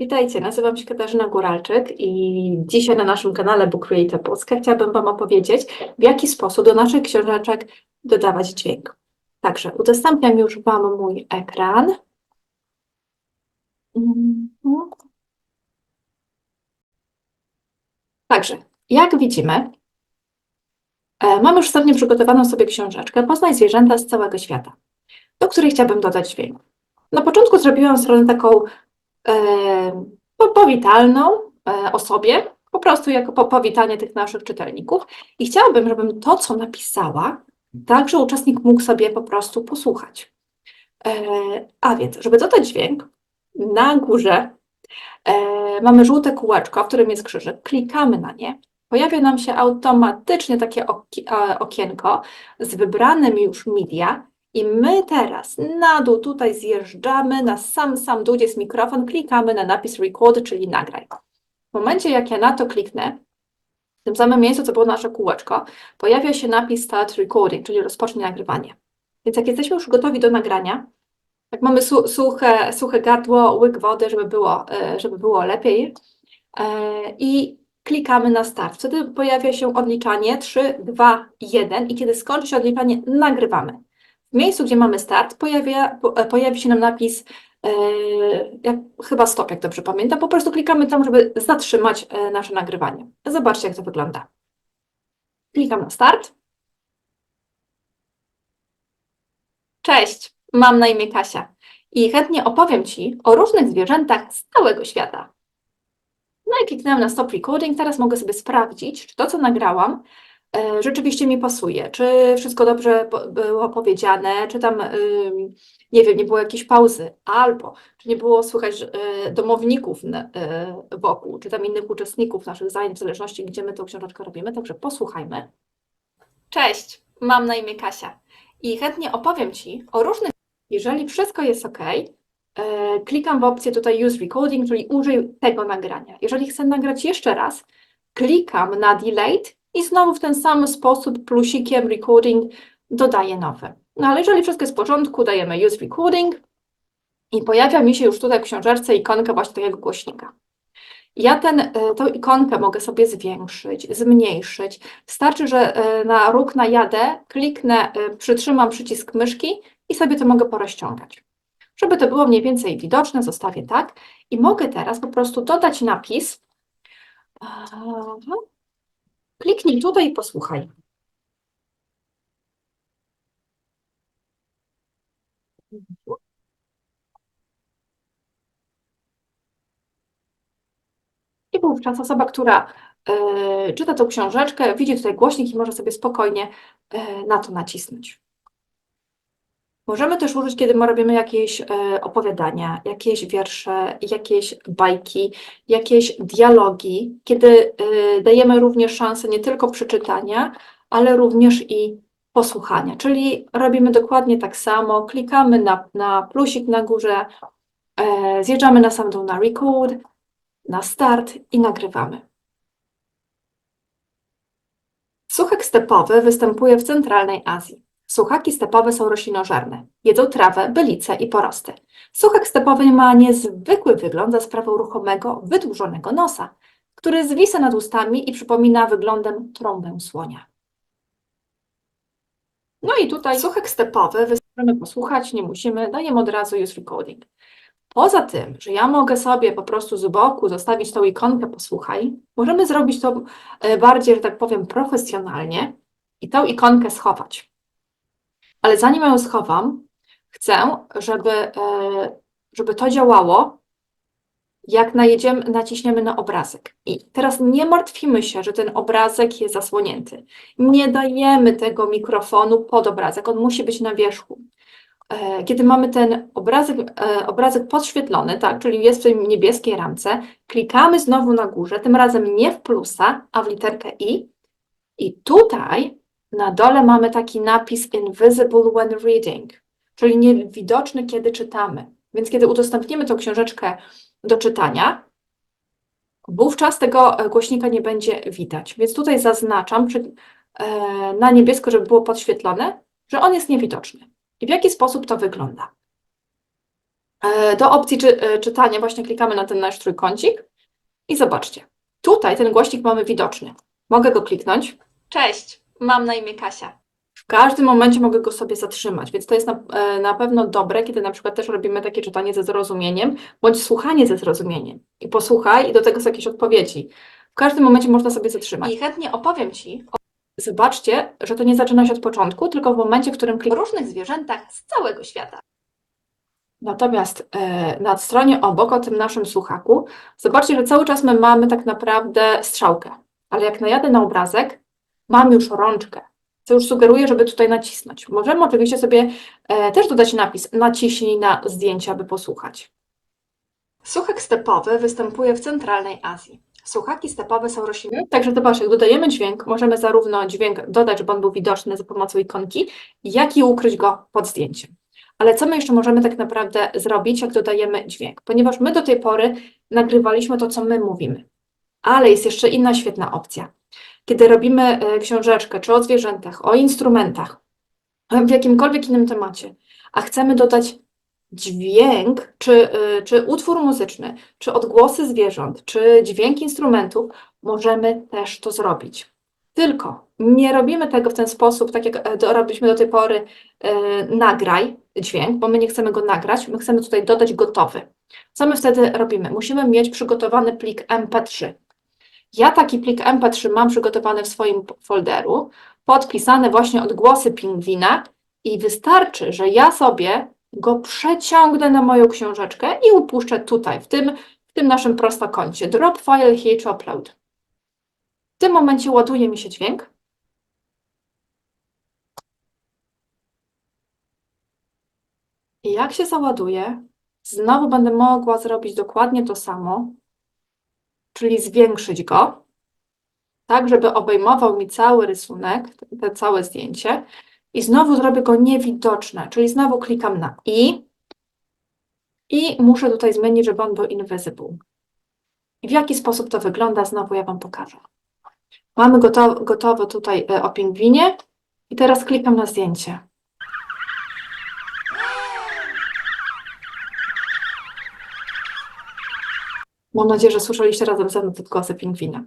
Witajcie, nazywam się Katarzyna Góralczyk i dzisiaj na naszym kanale Book Creator Polska chciałabym Wam opowiedzieć, w jaki sposób do naszych książeczek dodawać dźwięk. Także udostępniam już Wam mój ekran. Także, jak widzimy, e, mam już wstępnie przygotowaną sobie książeczkę Poznaj zwierzęta z całego świata, do której chciałabym dodać dźwięk. Na początku zrobiłam stronę taką e, po- powitalną e, po prostu jako po- powitanie tych naszych czytelników. I chciałabym, żebym to, co napisała, także uczestnik mógł sobie po prostu posłuchać. E, a więc, żeby dodać dźwięk, na górze e, mamy żółte kółeczko, w którym jest krzyżyk. Klikamy na nie. Pojawia nam się automatycznie takie e, okienko z wybranym już media, i my teraz na dół tutaj zjeżdżamy, na sam, sam dół gdzie jest mikrofon, klikamy na napis record, czyli nagraj. W momencie, jak ja na to kliknę, w tym samym miejscu, co było nasze kółeczko, pojawia się napis start recording, czyli rozpocznij nagrywanie. Więc jak jesteśmy już gotowi do nagrania, jak mamy su suche, suche gardło, łyk wody, żeby było, e, żeby było lepiej, e, i klikamy na start. Wtedy pojawia się odliczanie 3, 2, 1 i kiedy skończy się odliczanie, nagrywamy. W miejscu, gdzie mamy start, pojawia, po- e, pojawi się nam napis, e, jak, chyba stop, jak dobrze pamiętam. Po prostu klikamy tam, żeby zatrzymać e, nasze nagrywanie. Zobaczcie, jak to wygląda. Klikam na start. Cześć, mam na imię Kasia i chętnie opowiem Ci o różnych zwierzętach z całego świata. No i kliknęłam na stop recording. Teraz mogę sobie sprawdzić, czy to, co nagrałam, rzeczywiście mi pasuje, czy wszystko dobrze było powiedziane, czy tam, nie wiem, nie było jakiejś pauzy, albo czy nie było słychać e, domowników e, wokół, czy tam innych uczestników naszych zajęć, w zależności gdzie my tą książeczkę robimy, także posłuchajmy. Cześć, mam na imię Kasia i chętnie opowiem Ci o różnych. Jeżeli wszystko jest ok, e, klikam w opcję tutaj Use Recording, czyli użyj tego nagrania. Jeżeli chcę nagrać jeszcze raz, klikam na Delayed i znowu w ten sam sposób plusikiem Recording dodaję nowy. No ale jeżeli wszystko jest w porządku, dajemy Use Recording i pojawia mi się już tutaj w książeczce ikonka właśnie takiego głośnika. Ja ten, e, ikonkę mogę sobie zwiększyć, zmniejszyć. Wystarczy, że e, na róg najadę, kliknę, e, przytrzymam przycisk myszki i sobie to mogę porozciągać. Żeby to było mniej więcej widoczne, zostawię tak. I mogę teraz po prostu dodać napis. Kliknij tutaj i posłuchaj. I wówczas osoba, która e, czyta tą książeczkę, widzi tutaj głośnik i może sobie spokojnie e, na to nacisnąć. Możemy też użyć, kiedy my robimy jakieś e, opowiadania, jakieś wiersze, jakieś bajki, jakieś dialogi, kiedy e, dajemy również szansę nie tylko przeczytania, ale również i posłuchania. Czyli robimy dokładnie tak samo, klikamy na, na plusik na górze, e, zjeżdżamy na sam dół na record, na start i nagrywamy. Suchak stepowy występuje w centralnej Azji. Suchaki stepowe są roślinożerne. Jedzą trawę, bylice i porosty. Suchak stepowy ma niezwykły wygląd za sprawą ruchomego, wydłużonego nosa, który zwisa nad ustami i przypomina wyglądem trąbę słonia. No i tutaj suchak stepowy wystarczy posłuchać, nie musimy, dajemy od razu use recording. Poza tym, że ja mogę sobie po prostu z boku zostawić tą ikonkę posłuchaj, możemy zrobić to e, bardziej, że tak powiem, profesjonalnie i tą ikonkę schować. Ale zanim ją schowam, chcę, żeby, e, żeby to działało, jak najedziemy, naciśniemy na obrazek. I teraz nie martwimy się, że ten obrazek jest zasłonięty. Nie dajemy tego mikrofonu pod obrazek, on musi być na wierzchu. E, Kiedy mamy ten obrazek, e, obrazek podświetlony, tak, czyli jest w tej niebieskiej ramce, klikamy znowu na górze, tym razem nie w plusa, a w literkę I. I tutaj na dole mamy taki napis Invisible when reading, czyli niewidoczny, kiedy czytamy. Więc kiedy udostępnimy tą książeczkę do czytania, wówczas tego e, głośnika nie będzie widać. Więc tutaj zaznaczam e, na niebiesko, żeby było podświetlone, że on jest niewidoczny. I w jaki sposób to wygląda? E, Do opcji czy, czytania właśnie klikamy na ten nasz trójkącik i zobaczcie. Tutaj ten głośnik mamy widoczny. Mogę go kliknąć. Cześć, mam na imię Kasia. W każdym momencie mogę go sobie zatrzymać, więc to jest na, e, na pewno dobre, kiedy na przykład też robimy takie czytanie ze zrozumieniem, bądź słuchanie ze zrozumieniem. I posłuchaj i do tego są jakieś odpowiedzi. W każdym momencie można sobie zatrzymać. I chętnie opowiem Ci Zobaczcie, że to nie zaczyna się od początku, tylko w momencie, w którym o klikamy. różnych zwierzętach z całego świata. Natomiast e, na stronie obok, o tym naszym słuchaku, zobaczcie, że cały czas my mamy tak naprawdę strzałkę. Ale jak najadę na obrazek, mam już rączkę, co już sugeruje, żeby tutaj nacisnąć. Możemy oczywiście sobie e, też dodać napis naciśnij na zdjęcie, aby posłuchać. Suchak stepowy występuje w centralnej Azji. Suchaki stepowe są rośliny. Także zobacz, jak dodajemy dźwięk, możemy zarówno dźwięk dodać, żeby on był widoczny za pomocą ikonki, jak i ukryć go pod zdjęciem. Ale co my jeszcze możemy tak naprawdę zrobić, jak dodajemy dźwięk? Ponieważ my do tej pory nagrywaliśmy to, co my mówimy. Ale jest jeszcze inna świetna opcja. Kiedy robimy e, książeczkę, czy o zwierzętach, o instrumentach, w jakimkolwiek innym temacie, a chcemy dodać dźwięk, czy, e, czy utwór muzyczny, czy odgłosy zwierząt, czy dźwięk instrumentów, możemy też to zrobić. Tylko nie robimy tego w ten sposób, tak jak e, robiliśmy do tej pory, nagraj dźwięk, bo my nie chcemy go nagrać, my chcemy tutaj dodać gotowy. Co my wtedy robimy? Musimy mieć przygotowany plik MP3. Ja taki plik MP3 mam przygotowany w swoim folderu, podpisane właśnie odgłosy pingwina i wystarczy, że ja sobie go przeciągnę na moją książeczkę i upuszczę tutaj, w tym, w tym naszym prostokącie. Drop file here to upload. W tym momencie ładuje mi się dźwięk. I jak się załaduje, znowu będę mogła zrobić dokładnie to samo, czyli zwiększyć go, tak, żeby obejmował mi cały rysunek, te- całe zdjęcie. I znowu zrobię go niewidoczne, czyli znowu klikam na i i muszę tutaj zmienić, żeby on był invisible. I w jaki sposób to wygląda, znowu ja Wam pokażę. Mamy gotowe, gotowe tutaj e, o pingwinie i teraz klikam na zdjęcie. Mam nadzieję, że słyszeliście razem ze mną te odgłosy pingwina.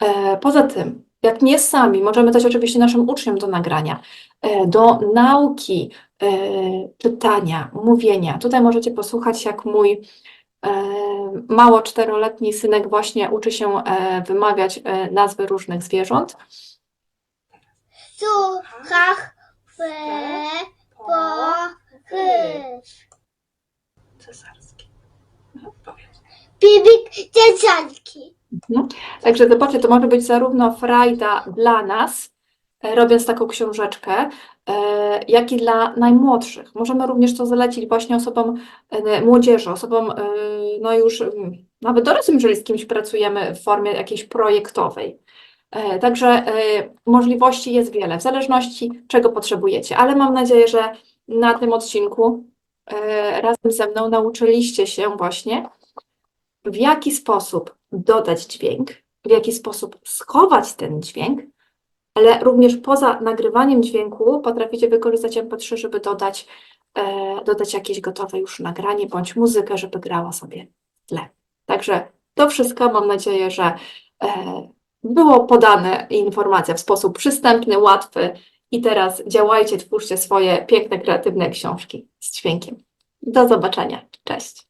E, Poza tym, jak nie sami, możemy dać oczywiście naszym uczniom do nagrania, e, do nauki e, czytania, mówienia. Tutaj możecie posłuchać, jak mój mało czteroletni synek właśnie uczy się wymawiać nazwy różnych zwierząt. Słuchach we pochysz. Cesarski. No, powiedz. Bibik dziecianki. Także zobaczcie, to może być zarówno frajda dla nas, e, robiąc taką książeczkę, e, jak i dla najmłodszych. Możemy również to zalecić właśnie osobom e, młodzieży, osobom no już nawet dorosłym, jeżeli z kimś pracujemy w formie jakiejś projektowej. Także możliwości jest wiele, w zależności czego potrzebujecie, ale mam nadzieję, że na tym odcinku razem ze mną nauczyliście się właśnie, w jaki sposób dodać dźwięk, w jaki sposób schować ten dźwięk, ale również poza nagrywaniem dźwięku potraficie wykorzystać MP3, żeby dodać, e, dodać jakieś gotowe już nagranie bądź muzykę, żeby grała sobie tle. Także to wszystko mam nadzieję, że e, było podane informacja w sposób przystępny, łatwy i teraz działajcie, twórzcie swoje piękne, kreatywne książki z dźwiękiem. Do zobaczenia. Cześć.